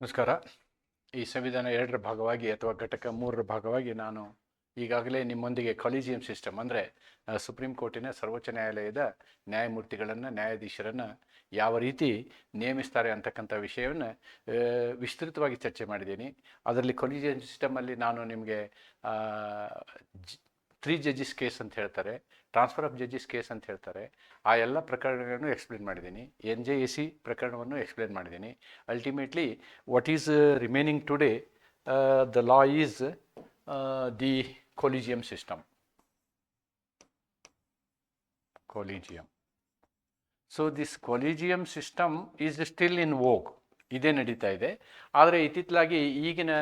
ನಮಸ್ಕಾರ. ಈ ಸಂವಿಧಾನ ಎರಡರ ಭಾಗವಾಗಿ ಅಥವಾ ಘಟಕ ಮೂರರ ಭಾಗವಾಗಿ ನಾನು ಈಗಾಗಲೇ ನಿಮ್ಮೊಂದಿಗೆ ಕಾಲೇಜಿಯಂ ಸಿಸ್ಟಮ್ ಅಂದರೆ ಸುಪ್ರೀಂ ಕೋರ್ಟಿನ ಸರ್ವೋಚ್ಚ ನ್ಯಾಯಾಲಯದ ನ್ಯಾಯಮೂರ್ತಿಗಳನ್ನು, ನ್ಯಾಯಾಧೀಶರನ್ನು ಯಾವ ರೀತಿ ನೇಮಿಸ್ತಾರೆ ಅಂತಕ್ಕಂಥ ವಿಷಯವನ್ನು ವಿಸ್ತೃತವಾಗಿ ಚರ್ಚೆ ಮಾಡಿದ್ದೀನಿ. ಅದರಲ್ಲಿ ಕಾಲೇಜಿಯಂ ಸಿಸ್ಟಮಲ್ಲಿ ನಾನು ನಿಮಗೆ ತ್ರೀ ಜಡ್ಜಸ್ ಕೇಸ್ ಅಂತ ಹೇಳ್ತಾರೆ, ಟ್ರಾನ್ಸ್ಫರ್ ಆಫ್ ಜಡ್ಜಸ್ ಕೇಸ್ ಅಂತ ಹೇಳ್ತಾರೆ. ಆ ಎಲ್ಲ ಪ್ರಕರಣಗಳನ್ನು ಎಕ್ಸ್ಪ್ಲೇನ್ ಮಾಡಿದ್ದೀನಿ. ಎನ್ ಜೆ ಎ ಸಿ ಪ್ರಕರಣವನ್ನು ಎಕ್ಸ್ಪ್ಲೇನ್ ಮಾಡಿದ್ದೀನಿ. Ultimately what is remaining today the law is the collegium system collegium so this collegium system is still in vogue ಇದೇ ನಡೀತಾ ಇದೆ. ಆದರೆ ಇತ್ತಿತ್ತಲಾಗಿ ಈಗಿನ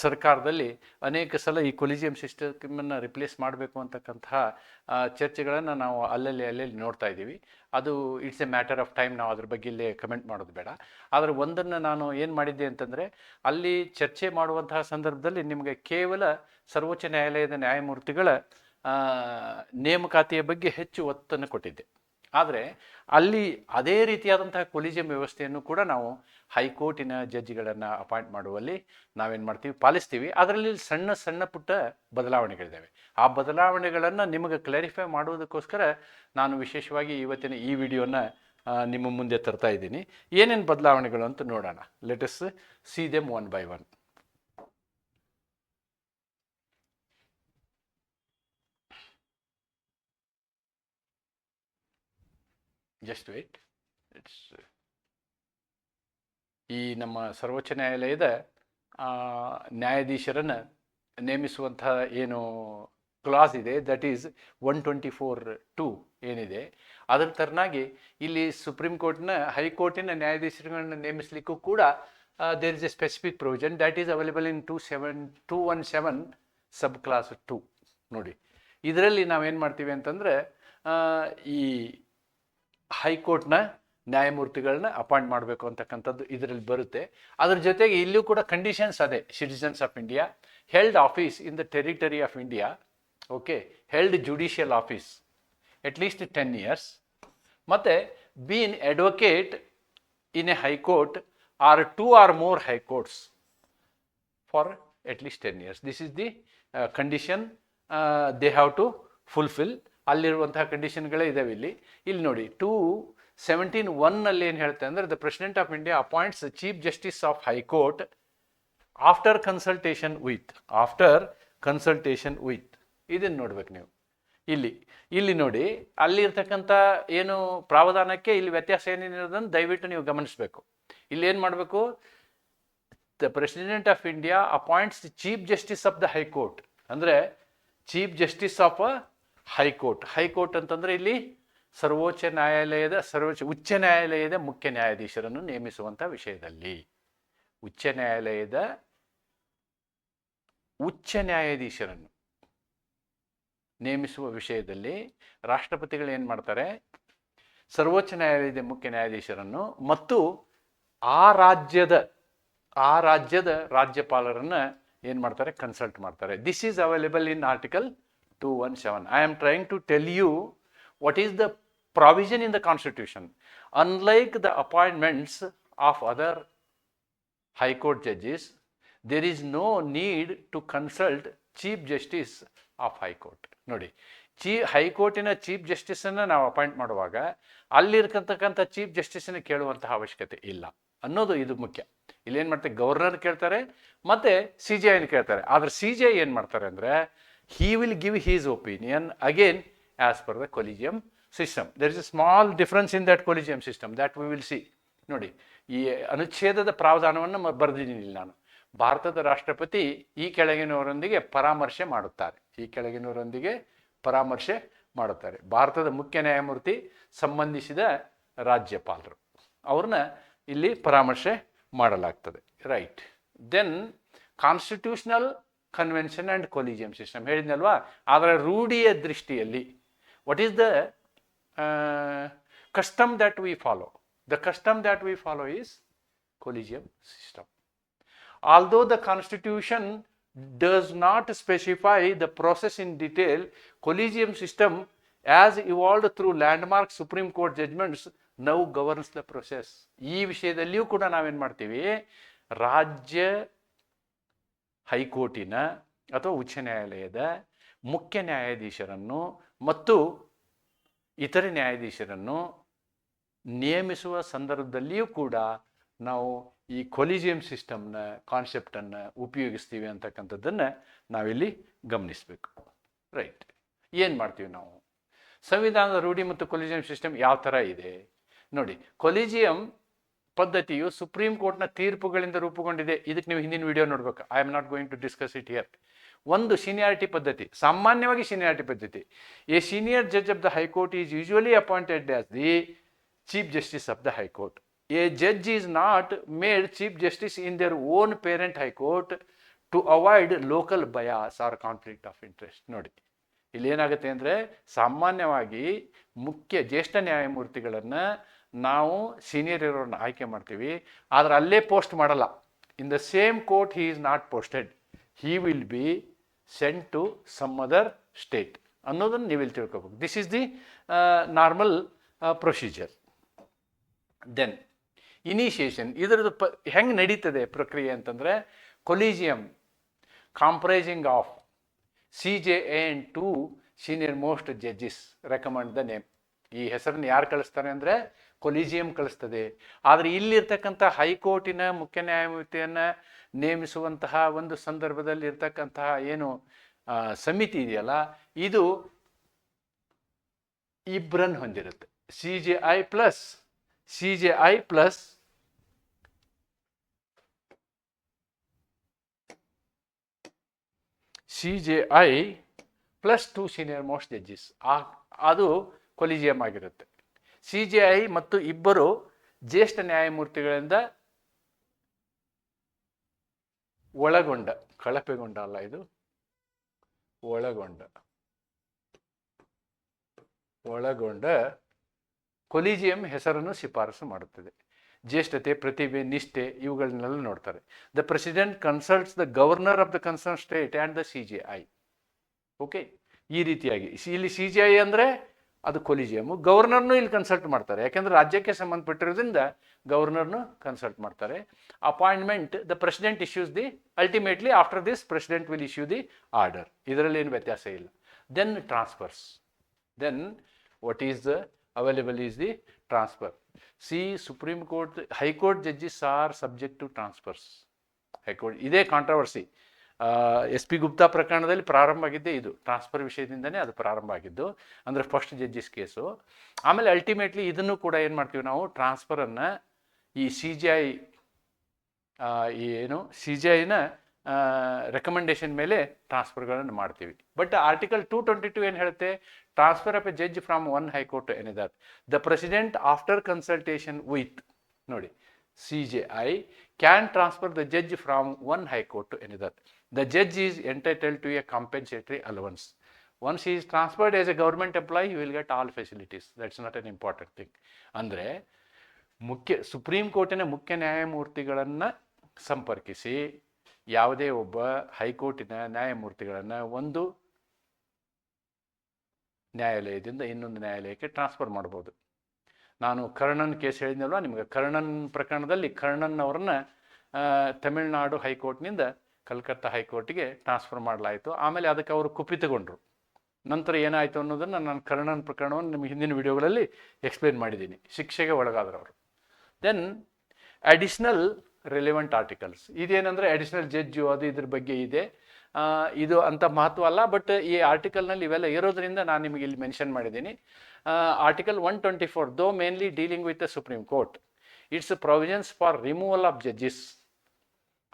ಸರ್ಕಾರದಲ್ಲಿ ಅನೇಕ ಸಲ ಈ ಕೊಲಿಜಿಯಂ ಸಿಸ್ಟಮನ್ನು ರಿಪ್ಲೇಸ್ ಮಾಡಬೇಕು ಅಂತಕ್ಕಂತಹ ಚರ್ಚೆಗಳನ್ನು ನಾವು ಅಲ್ಲಲ್ಲಿ ಅಲ್ಲಲ್ಲಿ ನೋಡ್ತಾ ಇದ್ದೀವಿ. ಅದು it's a matter of time ನಾವು ಅದ್ರ ಬಗ್ಗೆ ಇಲ್ಲೇ ಕಮೆಂಟ್ ಮಾಡೋದು ಬೇಡ. ಆದರೆ ಒಂದನ್ನು ನಾನು ಏನು ಮಾಡಿದ್ದೆ ಅಂತಂದರೆ, ಅಲ್ಲಿ ಚರ್ಚೆ ಮಾಡುವಂತಹ ಸಂದರ್ಭದಲ್ಲಿ ನಿಮಗೆ ಕೇವಲ ಸರ್ವೋಚ್ಚ ನ್ಯಾಯಾಲಯದ ನ್ಯಾಯಮೂರ್ತಿಗಳ ನೇಮಕಾತಿಯ ಬಗ್ಗೆ ಹೆಚ್ಚು ಒತ್ತನ್ನು ಕೊಟ್ಟಿದ್ದೆ. ಆದರೆ ಅಲ್ಲಿ ಅದೇ ರೀತಿಯಾದಂತಹ ಕೊಲಿಜಿಯಂ ವ್ಯವಸ್ಥೆಯನ್ನು ಕೂಡ ನಾವು ಹೈಕೋರ್ಟಿನ ಜಡ್ಜ್ಗಳನ್ನು ಅಪಾಯಿಂಟ್ ಮಾಡುವಲ್ಲಿ ನಾವೇನು ಮಾಡ್ತೀವಿ, ಪಾಲಿಸ್ತೀವಿ. ಅದರಲ್ಲಿ ಸಣ್ಣ ಸಣ್ಣ ಪುಟ್ಟ ಬದಲಾವಣೆಗಳಿದ್ದಾವೆ ಆ ಬದಲಾವಣೆಗಳನ್ನು ನಿಮಗೆ ಕ್ಲಾರಿಫೈ ಮಾಡುವುದಕ್ಕೋಸ್ಕರ ನಾನು ವಿಶೇಷವಾಗಿ ಇವತ್ತಿನ ಈ ವಿಡಿಯೋನ ನಿಮ್ಮ ಮುಂದೆ ತರ್ತಾ ಇದ್ದೀನಿ. ಏನೇನು ಬದಲಾವಣೆಗಳು ಅಂತ ನೋಡೋಣ. Let's see them one by one just wait it's ಈ ನಮ್ಮ ಸರ್ವೋಚ್ಚ ನ್ಯಾಯಾಲಯದ ನ್ಯಾಯಾಧೀಶರನ್ನು ನೇಮಿಸುವಂತಹ ಏನು ಕ್ಲಾಸ್ ಇದೆ that is one twenty four two ಏನಿದೆ, ಅದರ ಥರನಾಗಿ ಇಲ್ಲಿ ಸುಪ್ರೀಂ ಕೋರ್ಟ್ನ ಹೈಕೋರ್ಟಿನ ನ್ಯಾಯಾಧೀಶರುಗಳನ್ನ ನೇಮಿಸಲಿಕ್ಕೂ ಕೂಡ there is a specific provision that is available in two seven two one seven sub clause two ನೋಡಿ, ಇದರಲ್ಲಿ ನಾವೇನು ಮಾಡ್ತೀವಿ ಅಂತಂದರೆ ಈ ಹೈಕೋರ್ಟ್ನ ನ್ಯಾಯಮೂರ್ತಿಗಳನ್ನ ಅಪಾಯಿಂಟ್ ಮಾಡಬೇಕು ಅಂತಕ್ಕಂಥದ್ದು ಇದರಲ್ಲಿ ಬರುತ್ತೆ. ಅದ್ರ ಜೊತೆಗೆ ಇಲ್ಲೂ ಕೂಡ ಕಂಡೀಷನ್ಸ್ ಅದೇ citizens of India held office in the territory of India okay held judicial office at least ten years ಮತ್ತು been advocate in a high court or two or more high courts for at least ten years this is the condition they have to fulfil ಅಲ್ಲಿರುವಂತಹ ಕಂಡೀಷನ್ಗಳೇ ಇದಾವೆ ಇಲ್ಲಿ. ಇಲ್ಲಿ ನೋಡಿ two seventeen ಒನ್ನಲ್ಲಿ ಏನು ಹೇಳ್ತೆ ಅಂದರೆ the president of India appoints chief justice of high court after consultation with after consultation with ಇದನ್ನು ನೋಡ್ಬೇಕು ನೀವು. ಇಲ್ಲಿ ಇಲ್ಲಿ ನೋಡಿ, ಅಲ್ಲಿರ್ತಕ್ಕಂಥ ಏನು ಪ್ರಾವಧಾನಕ್ಕೆ ಇಲ್ಲಿ ವ್ಯತ್ಯಾಸ ಏನೇನಿರೋದನ್ನು ದಯವಿಟ್ಟು ನೀವು ಗಮನಿಸಬೇಕು. ಇಲ್ಲಿ ಏನು ಮಾಡಬೇಕು? The president of India appoints chief justice of the high court ಅಂದರೆ chief justice of high court. High court ಅಂತಂದರೆ ಇಲ್ಲಿ ಸರ್ವೋಚ್ಚ ನ್ಯಾಯಾಲಯದ, ಸರ್ವೋಚ್ಚ ಉಚ್ಚ ನ್ಯಾಯಾಲಯದ ಮುಖ್ಯ ನ್ಯಾಯಾಧೀಶರನ್ನು ನೇಮಿಸುವಂಥ ವಿಷಯದಲ್ಲಿ. ಉಚ್ಚ ನ್ಯಾಯಾಲಯದ ಉಚ್ಚ ನ್ಯಾಯಾಧೀಶರನ್ನು ನೇಮಿಸುವ ವಿಷಯದಲ್ಲಿ ರಾಷ್ಟ್ರಪತಿಗಳು ಏನು ಮಾಡ್ತಾರೆ? ಸರ್ವೋಚ್ಚ ನ್ಯಾಯಾಲಯದ ಮುಖ್ಯ ನ್ಯಾಯಾಧೀಶರನ್ನು ಮತ್ತು ಆ ರಾಜ್ಯದ ಆ ರಾಜ್ಯದ ರಾಜ್ಯಪಾಲರನ್ನ ಏನು ಮಾಡ್ತಾರೆ? ಕನ್ಸಲ್ಟ್ ಮಾಡ್ತಾರೆ. This is available in article two one seven I am trying to tell you what is the provision in the constitution unlike the appointments of other high court judges there is no need to consult chief justice of high court ನೋಡಿ ಚೀ ಹೈಕೋರ್ಟಿನ chief ಜಸ್ಟಿಸನ್ನು ನಾವು appoint ಮಾಡುವಾಗ ಅಲ್ಲಿರ್ತಕ್ಕಂಥ chief ಜಸ್ಟಿಸನ್ನು ಕೇಳುವಂತಹ ಅವಶ್ಯಕತೆ ಇಲ್ಲ. ಅನ್ನೋದು ಇದು ಮುಖ್ಯ. ಇಲ್ಲೇನು ಮಾಡ್ತಾರೆ ಗವರ್ನರ್ ಕೇಳ್ತಾರೆ, ಮತ್ತು ಸಿ ಜೆ ಐನ ಕೇಳ್ತಾರೆ. ಆದರೆ ಸಿ ಜೆ ಏನು ಮಾಡ್ತಾರೆ ಅಂದರೆ he will give his opinion again as per the collegium system there is a small difference in that collegium system that we will see ನೋಡಿ, ಈ ಅನುಚ್ಛೇದದ ಪ್ರಾವಧಾನವನ್ನು ಬರೆದಿದ್ದೀನಿ ನಾನು. ಭಾರತದ ರಾಷ್ಟ್ರಪತಿ ಈ ಕೆಳಗಿನವರೊಂದಿಗೆ ಪರಾಮರ್ಶೆ ಮಾಡುತ್ತಾರೆ. ಈ ಕೆಳಗಿನವರೊಂದಿಗೆ ಪರಾಮರ್ಶೆ ಮಾಡುತ್ತಾರೆ. ಭಾರತದ ಮುಖ್ಯ ನ್ಯಾಯಮೂರ್ತಿ ಸಂಬಂಧಿಸಿದ ರಾಜ್ಯಪಾಲರು. ಅವ್ರನ್ನ ಇಲ್ಲಿ ಪರಾಮರ್ಶೆ ಮಾಡಲಾಗ್ತದೆ. Right then constitutional convention and collegium system ಹೇಳಿದ್ನಲ್ವಾ ಅದರ ರೂಢಿಯ ದೃಷ್ಟಿಯಲ್ಲಿ what is the custom that we follow the custom that we follow is collegium system. Although the constitution does not specify the process in detail, collegium system as evolved through landmark supreme court judgements now governs the process ಈ ವಿಷಯದಲ್ಲಿಯೂ ಕೂಡ ನಾವೇನು ಮಾಡ್ತೀವಿ ರಾಜ್ಯ ಹೈಕೋರ್ಟಿನ ಅಥವಾ ಉಚ್ಚ ನ್ಯಾಯಾಲಯದ ಮುಖ್ಯ ನ್ಯಾಯಾಧೀಶರನ್ನು ಮತ್ತು ಇತರೆ ನ್ಯಾಯಾಧೀಶರನ್ನು ನೇಮಿಸುವ ಸಂದರ್ಭದಲ್ಲಿಯೂ ಕೂಡ ನಾವು ಈ ಕೊಲಿಜಿಯಂ ಸಿಸ್ಟಮ್ನ ಕಾನ್ಸೆಪ್ಟನ್ನು ಉಪಯೋಗಿಸ್ತೀವಿ ಅಂತಕ್ಕಂಥದ್ದನ್ನು ನಾವಿಲ್ಲಿ ಗಮನಿಸಬೇಕು. ರೈಟ್. ಏನು ಮಾಡ್ತೀವಿ ನಾವು? ಸಂವಿಧಾನದ ರೂಢಿ ಮತ್ತು ಕೊಲಿಜಿಯಂ ಸಿಸ್ಟಮ್ ಯಾವ ಥರ ಇದೆ? ನೋಡಿ, ಕೊಲಿಜಿಯಂ ಪದ್ಧತಿಯು ಸುಪ್ರೀಂ ಕೋರ್ಟ್ನ ತೀರ್ಪುಗಳಿಂದ ರೂಪುಗೊಂಡಿದೆ. ಇದಕ್ಕೆ ನೀವು ಹಿಂದಿನ ವಿಡಿಯೋ ನೋಡ್ಬೇಕು. I am not going to discuss it here ಒಂದು ಸೀನಿಯಾರಿಟಿ ಪದ್ಧತಿ, ಸಾಮಾನ್ಯವಾಗಿ ಸೀನಿಯಾರಿಟಿ ಪದ್ಧತಿ. A senior judge of the high court is usually appointed as the chief justice of the high court a judge is not made chief justice in their own parent high court to avoid local bias or conflict of interest ನೋಡಿ, ಇಲ್ಲಿ ಏನಾಗುತ್ತೆ ಅಂದರೆ, ಸಾಮಾನ್ಯವಾಗಿ ಮುಖ್ಯ ಜ್ಯೇಷ್ಠ ನ್ಯಾಯಮೂರ್ತಿಗಳನ್ನು ನಾವು senior ಇರೋರನ್ನ ಆಯ್ಕೆ ಮಾಡ್ತೀವಿ. ಆದರೆ ಅಲ್ಲೇ ಪೋಸ್ಟ್ ಮಾಡಲ್ಲ. In the same court he is not posted he will be sent to some other state ಅನ್ನೋದನ್ನು ನೀವು ಇಲ್ಲಿ ತಿಳ್ಕೊಬೇಕು this is the normal procedure then initiation ಇದರದ್ದು ಪ, ಹೆಂಗೆ ನಡೀತದೆ ಪ್ರಕ್ರಿಯೆ ಅಂತಂದರೆ collegium comprising of C J N two senior most judges recommend the name ಈ ಹೆಸರನ್ನು ಯಾರು ಕಳಿಸ್ತಾರೆ ಅಂದರೆ ಕೊಲಿಜಿಯಂ ಕಳಿಸ್ತದೆ. ಆದರೆ ಇಲ್ಲಿರ್ತಕ್ಕಂಥ ಹೈಕೋರ್ಟಿನ ಮುಖ್ಯ ನ್ಯಾಯಮೂರ್ತಿಯನ್ನು ನೇಮಿಸುವಂತಹ ಒಂದು ಸಂದರ್ಭದಲ್ಲಿ ಇರ್ತಕ್ಕಂತಹ ಏನು ಸಮಿತಿ ಇದೆಯಲ್ಲ, ಇದು ಇಬ್ರನ್ ಹೊಂದಿರುತ್ತೆ. C J I plus, C J I plus C J I plus two senior most judges. ಆ, ಅದು ಕೊಲಿಜಿಯಂ ಆಗಿರುತ್ತೆ. ಸಿ ಜೆ ಐ ಮತ್ತು ಇಬ್ಬರು ಜ್ಯೇಷ್ಠ ನ್ಯಾಯಮೂರ್ತಿಗಳಿಂದ ಒಳಗೊಂಡ, ಕಳಪೆಗೊಂಡ ಅಲ್ಲ ಇದು? ಒಳಗೊಂಡ. ಒಳಗೊಂಡ ಕೊಲಿಜಿಯಂ ಹೆಸರನ್ನು ಶಿಫಾರಸು ಮಾಡುತ್ತದೆ. ಜ್ಯೇಷ್ಠತೆ, ಪ್ರತಿಭೆ, ನಿಷ್ಠೆ ಇವುಗಳನ್ನೆಲ್ಲ ನೋಡ್ತಾರೆ. The president consults the governor of the concern state and the C G I okay ಈ ರೀತಿಯಾಗಿ. ಇಲ್ಲಿ ಸಿ ಜಿ ಐ ಅಂದರೆ ಅದು ಕೊಲಿಜಿಯಮು. ಗವರ್ನರ್ನು ಇಲ್ಲಿ ಕನ್ಸಲ್ಟ್ ಮಾಡ್ತಾರೆ. ಯಾಕೆಂದ್ರೆ ರಾಜ್ಯಕ್ಕೆ ಸಂಬಂಧಪಟ್ಟಿರೋದ್ರಿಂದ ಗವರ್ನರ್ನು ಕನ್ಸಲ್ಟ್ ಮಾಡ್ತಾರೆ. Appointment the president issues the ultimately after this president will issue the order ಇದರಲ್ಲಿ ಏನು ವ್ಯತ್ಯಾಸ ಇಲ್ಲ. Then transfers then what is the available is the transfer C supreme court high court judges are subject to transfers high court ಇದೇ controversy S P Gupta ಪ್ರಕರಣದಲ್ಲಿ ಪ್ರಾರಂಭ ಆಗಿದ್ದೇ ಇದು. Transfer ವಿಷಯದಿಂದನೇ ಅದು ಪ್ರಾರಂಭ ಆಗಿದ್ದು, ಅಂದರೆ ಫಸ್ಟ್ ಜಡ್ಜಿಸ್ ಕೇಸು ಆಮೇಲೆ ಅಲ್ಟಿಮೇಟ್ಲಿ ಇದನ್ನು ಕೂಡ ಏನು ಮಾಡ್ತೀವಿ ನಾವು ಟ್ರಾನ್ಸ್ಫರನ್ನು ಈ ಸಿ ಜಿ ಐ ಏನು ಸಿ ಜಿ ಐನ ರೆಕಮೆಂಡೇಶನ್ ಮೇಲೆ ಟ್ರಾನ್ಸ್ಫರ್ಗಳನ್ನು ಮಾಡ್ತೀವಿ. But article two twenty two ಏನು ಹೇಳುತ್ತೆ? Transfer of a judge from one high court ಏನಿದೆ the president after consultation with ನೋಡಿ C J I can transfer the judge from one high court to another the judge is entitle to a compensatory allowance once is transferred as a government employee you will get all facilities that's not an important thing ಅಂದರೆ ಮುಖ್ಯ supreme ಕೋರ್ಟಿನ ಮುಖ್ಯ ನ್ಯಾಯಮೂರ್ತಿಗಳನ್ನು ಸಂಪರ್ಕಿಸಿ, ಯಾವುದೇ ಒಬ್ಬ ಹೈಕೋರ್ಟಿನ ನ್ಯಾಯಮೂರ್ತಿಗಳನ್ನು ಒಂದು ನ್ಯಾಯಾಲಯದಿಂದ ಇನ್ನೊಂದು ನ್ಯಾಯಾಲಯಕ್ಕೆ ಟ್ರಾನ್ಸ್ಫರ್ ಮಾಡ್ಬೋದು. ನಾನು ಕರ್ಣನ್ ಕೇಸ್ ಹೇಳಿದ್ನಲ್ವ? ನಿಮಗೆ ಕರ್ಣನ್ ಪ್ರಕರಣದಲ್ಲಿ ಕರ್ಣನ್ ಅವರನ್ನ ತಮಿಳುನಾಡು ಹೈಕೋರ್ಟ್ನಿಂದ ಕಲ್ಕತ್ತಾ ಹೈಕೋರ್ಟ್ಗೆ ಟ್ರಾನ್ಸ್ಫರ್ ಮಾಡಲಾಯಿತು. ಆಮೇಲೆ ಅದಕ್ಕೆ ಅವರು ಕುಪಿತಗೊಂಡ್ರು. ನಂತರ ಏನಾಯಿತು ಅನ್ನೋದನ್ನು ನಾನು ಕರ್ಣನ್ ಪ್ರಕರಣವನ್ನು ನಿಮಗೆ ಹಿಂದಿನ ವಿಡಿಯೋಗಳಲ್ಲಿ ಎಕ್ಸ್ಪ್ಲೇನ್ ಮಾಡಿದ್ದೀನಿ. ಶಿಕ್ಷೆಗೆ ಒಳಗಾದ್ರು ಅವರು ದೆನ್ ಅಡಿಷ್ನಲ್ ರಿಲೆವೆಂಟ್ ಆರ್ಟಿಕಲ್ಸ್ ಇದೇನೆಂದರೆ ಅಡಿಷ್ನಲ್ ಜಡ್ಜು ಅದು ಇದ್ರ ಬಗ್ಗೆ ಇದೆ. ಇದು ಅಂತ ಮಹತ್ವ ಅಲ್ಲ ಬಟ್ ಈ ಆರ್ಟಿಕಲ್ನಲ್ಲಿ ಇವೆಲ್ಲ ಇರೋದ್ರಿಂದ ನಾನು ನಿಮಗೆ ಇಲ್ಲಿ ಮೆನ್ಷನ್ ಮಾಡಿದ್ದೀನಿ. Article one twenty four though mainly dealing with the supreme court it's provisions for removal of judges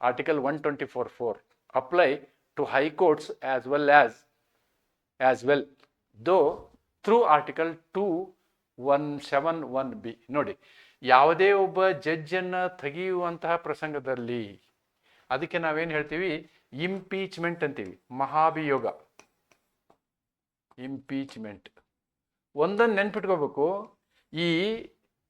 article one twenty four four apply to high courts as well as as well though through article two one seven one B ನೋಡಿ, ಯಾವುದೇ ಒಬ್ಬ ಜಡ್ಜನ್ನು ತೆಗೆಯುವಂತಹ ಪ್ರಸಂಗದಲ್ಲಿ, ಅದಕ್ಕೆ ನಾವೇನು ಹೇಳ್ತೀವಿ? Impeachment ಅಂತೀವಿ, ಮಹಾಭಿಯೋಗ. Impeachment ಒಂದನ್ನು ನೆನ್ಪಿಟ್ಕೋಬೇಕು, ಈ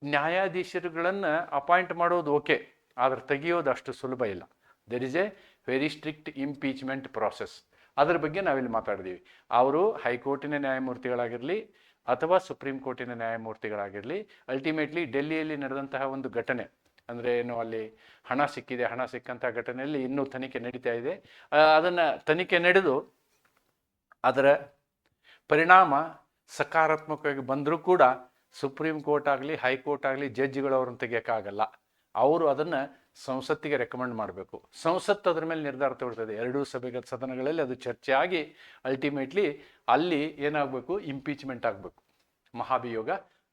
ನ್ಯಾಯಾಧೀಶರುಗಳನ್ನು ಅಪಾಯಿಂಟ್ ಮಾಡೋದು ಓಕೆ, ಆದರೆ ತೆಗೆಯೋದು ಅಷ್ಟು ಸುಲಭ ಇಲ್ಲ. There is a very strict impeachment process ಅದರ ಬಗ್ಗೆ ನಾವಿಲ್ಲಿ ಮಾತಾಡಿದ್ದೀವಿ ಅವರು ಹೈಕೋರ್ಟಿನ ನ್ಯಾಯಮೂರ್ತಿಗಳಾಗಿರಲಿ, ಅಥವಾ ಸುಪ್ರೀಂ ಕೋರ್ಟಿನ ನ್ಯಾಯಮೂರ್ತಿಗಳಾಗಿರಲಿ ಅಲ್ಟಿಮೇಟ್ಲಿ ಡೆಲ್ಲಿಯಲ್ಲಿ ನಡೆದಂತಹ ಒಂದು ಘಟನೆ. ಅಂದರೆ ಏನು, ಅಲ್ಲಿ ಹಣ ಸಿಕ್ಕಿದೆ, ಹಣ ಸಿಕ್ಕಂಥ ಘಟನೆಯಲ್ಲಿ ಇನ್ನೂ ತನಿಖೆ ನಡೀತಾ ಇದೆ. ಅದನ್ನು ತನಿಖೆ ನಡೆದು ಅದರ ಪರಿಣಾಮ ಸಕಾರಾತ್ಮಕವಾಗಿ ಬಂದರೂ ಕೂಡ ಸುಪ್ರೀಂ ಕೋರ್ಟ್ ಆಗಲಿ ಹೈಕೋರ್ಟ್ ಆಗಲಿ ಜಡ್ಜ್ಗಳು ಅವ್ರನ್ನ ತೆಗಿಯೋಕ್ಕಾಗಲ್ಲ. ಅವರು ಅದನ್ನು ಸಂಸತ್ತಿಗೆ ರೆಕಮೆಂಡ್ ಮಾಡಬೇಕು. ಸಂಸತ್ತು ಅದ್ರ ಮೇಲೆ ನಿರ್ಧಾರ ತಗೊಳ್ತದೆ. ಎರಡೂ ಸಭೆಗಳ ಸದನಗಳಲ್ಲಿ ಅದು ಚರ್ಚೆ ಆಗಿ ಅಲ್ಟಿಮೇಟ್ಲಿ ಅಲ್ಲಿ ಏನಾಗಬೇಕು? ಇಂಪೀಚ್ಮೆಂಟ್ ಆಗಬೇಕು. ಮಹಾಭಿಯೋಗ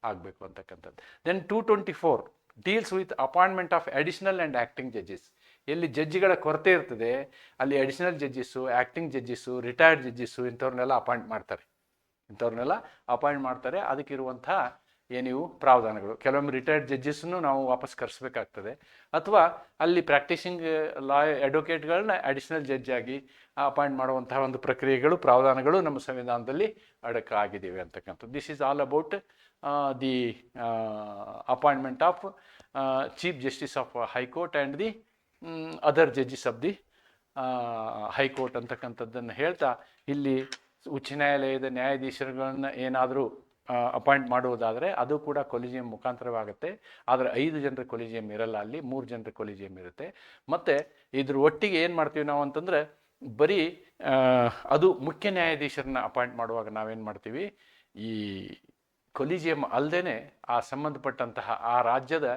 ಆಗಬೇಕು ಅಂತಕ್ಕಂಥದ್ದು. Then two twenty four deals with appointment of additional and acting judges ಎಲ್ಲಿ ಜಡ್ಜಿಗಳ ಕೊರತೆ ಇರ್ತದೆ, ಅಲ್ಲಿ additional judges acting judges retired judges ಇಂಥವ್ರನ್ನೆಲ್ಲ appoint ಮಾಡ್ತಾರೆ. ಇಂಥವ್ರನ್ನೆಲ್ಲ ಅಪಾಯಿಂಟ್ ಮಾಡ್ತಾರೆ. ಅದಕ್ಕಿರುವಂಥ ಏನಿವು ಪ್ರಾವಧಾನಗಳು. ಕೆಲವೊಮ್ಮೆ ರಿಟೈರ್ಡ್ ಜಡ್ಜಸ್ಸನ್ನು ನಾವು ವಾಪಸ್ ಕರೆಸಬೇಕಾಗ್ತದೆ. ಅಥವಾ ಅಲ್ಲಿ ಪ್ರಾಕ್ಟೀಸಿಂಗ್ ಲಾಯ್ ಅಡ್ವೊಕೇಟ್ಗಳನ್ನ ಅಡಿಷನಲ್ ಜಡ್ಜ್ ಆಗಿ ಅಪಾಯಿಂಟ್ ಮಾಡುವಂತಹ ಒಂದು ಪ್ರಕ್ರಿಯೆಗಳು, ಪ್ರಾವಧಾನಗಳು ನಮ್ಮ ಸಂವಿಧಾನದಲ್ಲಿ ಅಡಕ ಆಗಿದ್ದೇವೆ ಅಂತಕ್ಕಂಥದ್ದು this is all about the appointment of chief justice of high court and the other judges of the high court ಅಂತಕ್ಕಂಥದ್ದನ್ನು ಹೇಳ್ತಾ, ಇಲ್ಲಿ ಉಚ್ಚ ನ್ಯಾಯಾಲಯದ ನ್ಯಾಯಾಧೀಶರುಗಳನ್ನು ಏನಾದರೂ ಅಪಾಯಿಂಟ್ ಮಾಡುವುದಾದರೆ ಅದು ಕೂಡ ಕೊಲಿಜಿಯಂ ಮುಖಾಂತರವಾಗುತ್ತೆ. ಆದರೆ ಐದು ಜನರ ಕೊಲಿಜಿಯಂ ಇರಲ್ಲ ಅಲ್ಲಿ, ಮೂರು ಜನರ ಕೊಲಿಜಿಯಂ ಇರುತ್ತೆ. ಮತ್ತು ಇದ್ರ ಒಟ್ಟಿಗೆ ಏನು ಮಾಡ್ತೀವಿ ನಾವು ಅಂತಂದರೆ ಬರೀ ಅದು ಮುಖ್ಯ ನ್ಯಾಯಾಧೀಶರನ್ನ ಅಪಾಯಿಂಟ್ ಮಾಡುವಾಗ ನಾವೇನು ಮಾಡ್ತೀವಿ? ಈ ಕೊಲಿಜಿಯಂ ಅಲ್ಲದೇ ಆ ಸಂಬಂಧಪಟ್ಟಂತಹ ಆ ರಾಜ್ಯದ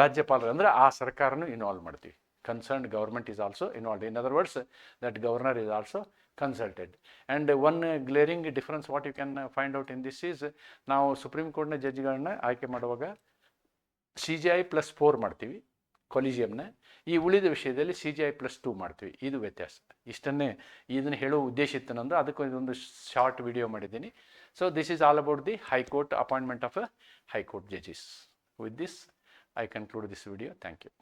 ರಾಜ್ಯಪಾಲರು ಅಂದರೆ ಆ ಸರ್ಕಾರನೂ ಇನ್ವಾಲ್ವ್ ಮಾಡ್ತೀವಿ. Concerned government is also involve in other words that governor is also consulted and one glaring difference what you can find out in this is ನಾವು ಸುಪ್ರೀಂ ಕೋರ್ಟ್ನ ಜಡ್ಜ್ಗಳನ್ನ ಆಯ್ಕೆ ಮಾಡುವಾಗ C G I plus four ಮಾಡ್ತೀವಿ. ಕೊಲಿಜಿಯಮ್ನ, ಈ ಉಳಿದ ವಿಷಯದಲ್ಲಿ C G I plus two ಮಾಡ್ತೀವಿ. ಇದು ವ್ಯತ್ಯಾಸ. ಇಷ್ಟನ್ನೇ ಇದನ್ನು ಹೇಳೋ ಉದ್ದೇಶ ಇತ್ತು ಅದಕ್ಕೂ ಅದಕ್ಕೆ ಇದೊಂದು ಶಾರ್ಟ್ ವಿಡಿಯೋ ಮಾಡಿದ್ದೀನಿ. So this is all about the high court appointment of high court judges with this I conclude this video thank you